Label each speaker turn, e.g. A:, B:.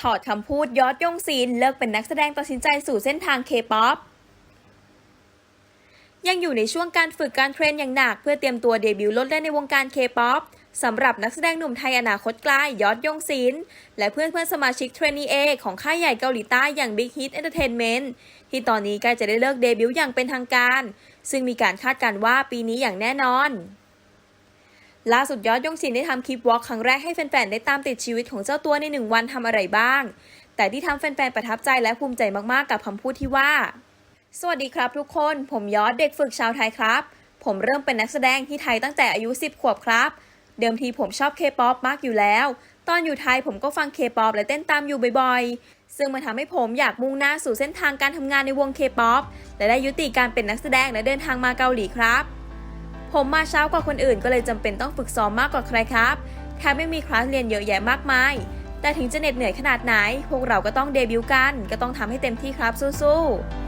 A: ถอดคำพูดยอดยงศิลป์เลิกเป็นนักแสดงตัดสินใจสู่เส้นทางเคป๊อปยังอยู่ในช่วงการฝึกการเทรนอย่างหนัก เพื่อเตรียมตัวเดบิวต์ลดเล่นในวงการเคป๊อปสำหรับนักแสดงหนุ่มไทยอนาคตไกลยอดยงศิลและเพื่อนเพื่อนสมาชิกเทรนนีเอของค่ายใหญ่เกาหลีใต้อย่าง Big Hit Entertainment ที่ตอนนี้ใกล้จะได้เลิกเดบิวต์อย่างเป็นทางการ ซึ่งมีการคาดการณ์ว่าปีนี้อย่างแน่นอน ล่าสุดยอดยงศิลได้ทำคลิปวอล์กครั้งแรกให้แฟนๆ ได้ตามติดชีวิตของเจ้าตัวในหนึ่งวันทำอะไรบ้าง แต่ที่ทำแฟนๆ ประทับใจและภูมิใจมากๆ กับคำพูดที่ว่า สวัสดีครับทุกคน ผมยอดเด็กฝึกชาวไทยครับ ผมเริ่มเป็นนักแสดงที่ไทยตั้งแต่อายุ 10 ขวบครับ เดิมทีผมชอบเคป๊อปมากอยู่แล้ว ตอนอยู่ไทยผมก็ฟังเคป๊อปและเต้นตามอยู่บ่อยๆ ซึ่งมันทำให้ผมอยากมุ่งหน้าสู่เส้นทางการทำงานในวงเคป๊อปและได้ยุติการเป็นนักแสดงและเดินทางมาเกาหลีครับ ผมมาเช้ากว่าคนอื่นก็เลยจำเป็นต้องฝึกซ้อมมากกว่าใครครับแทบไม่มีคลาสเรียนเยอะแยะมากมาย แต่ถึงจะเหน็ดเหนื่อยขนาดไหน พวกเราก็ต้องเดบิวต์กัน ก็ต้องทำให้เต็มที่ครับสู้ๆ